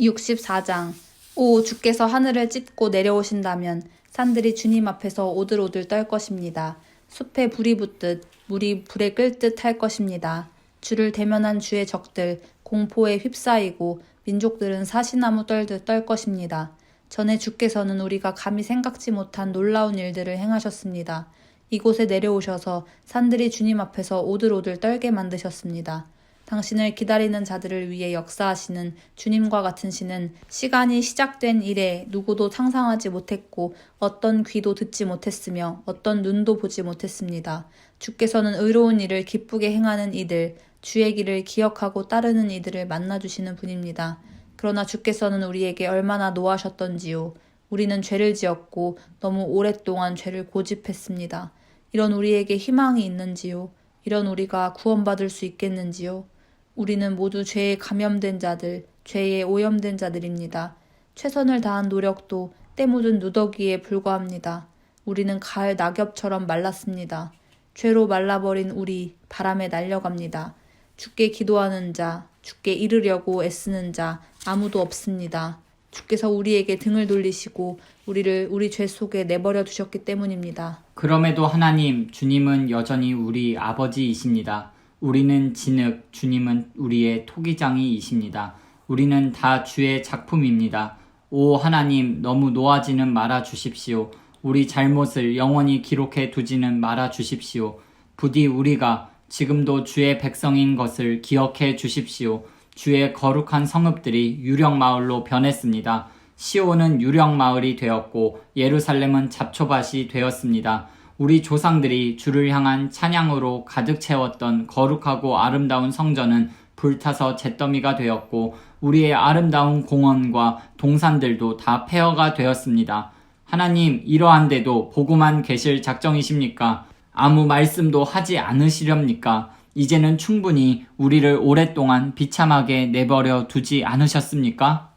64장 오 주께서 하늘을 찢고 내려오신다면 산들이 주님 앞에서 오들오들 떨 것입니다. 숲에 불이 붙듯 물이 불에 끓듯 할 것입니다. 주를 대면한 주의 적들 공포에 휩싸이고 민족들은 사시나무 떨듯 떨 것입니다. 전에 주께서는 우리가 감히 생각지 못한 놀라운 일들을 행하셨습니다. 이곳에 내려오셔서 산들이 주님 앞에서 오들오들 떨게 만드셨습니다. 당신을 기다리는 자들을 위해 역사하시는 주님과 같은 신은 시간이 시작된 이래 누구도 상상하지 못했고 어떤 귀도 듣지 못했으며 어떤 눈도 보지 못했습니다. 주께서는 의로운 일을 기쁘게 행하는 이들, 주의 길을 기억하고 따르는 이들을 만나주시는 분입니다. 그러나 주께서는 우리에게 얼마나 노하셨던지요. 우리는 죄를 지었고 너무 오랫동안 죄를 고집했습니다. 이런 우리에게 희망이 있는지요? 이런 우리가 구원받을 수 있겠는지요? 우리는 모두 죄에 감염된 자들, 죄에 오염된 자들입니다. 최선을 다한 노력도 때 묻은 누더기에 불과합니다. 우리는 가을 낙엽처럼 말랐습니다. 죄로 말라버린 우리 바람에 날려갑니다. 주께 기도하는 자, 주께 이르려고 애쓰는 자 아무도 없습니다. 주께서 우리에게 등을 돌리시고 우리를 우리 죄 속에 내버려 두셨기 때문입니다. 그럼에도 하나님, 주님은 여전히 우리 아버지이십니다. 우리는 진흙, 주님은 우리의 토기장이이십니다. 우리는 다 주의 작품입니다. 오 하나님, 너무 놓아지는 말아 주십시오. 우리 잘못을 영원히 기록해 두지는 말아 주십시오. 부디 우리가 지금도 주의 백성인 것을 기억해 주십시오. 주의 거룩한 성읍들이 유령 마을로 변했습니다. 시온은 유령 마을이 되었고 예루살렘은 잡초밭이 되었습니다. 우리 조상들이 주를 향한 찬양으로 가득 채웠던 거룩하고 아름다운 성전은 불타서 잿더미가 되었고 우리의 아름다운 공원과 동산들도 다 폐허가 되었습니다. 하나님 이러한데도 보고만 계실 작정이십니까? 아무 말씀도 하지 않으시렵니까? 이제는 충분히 우리를 오랫동안 비참하게 내버려 두지 않으셨습니까?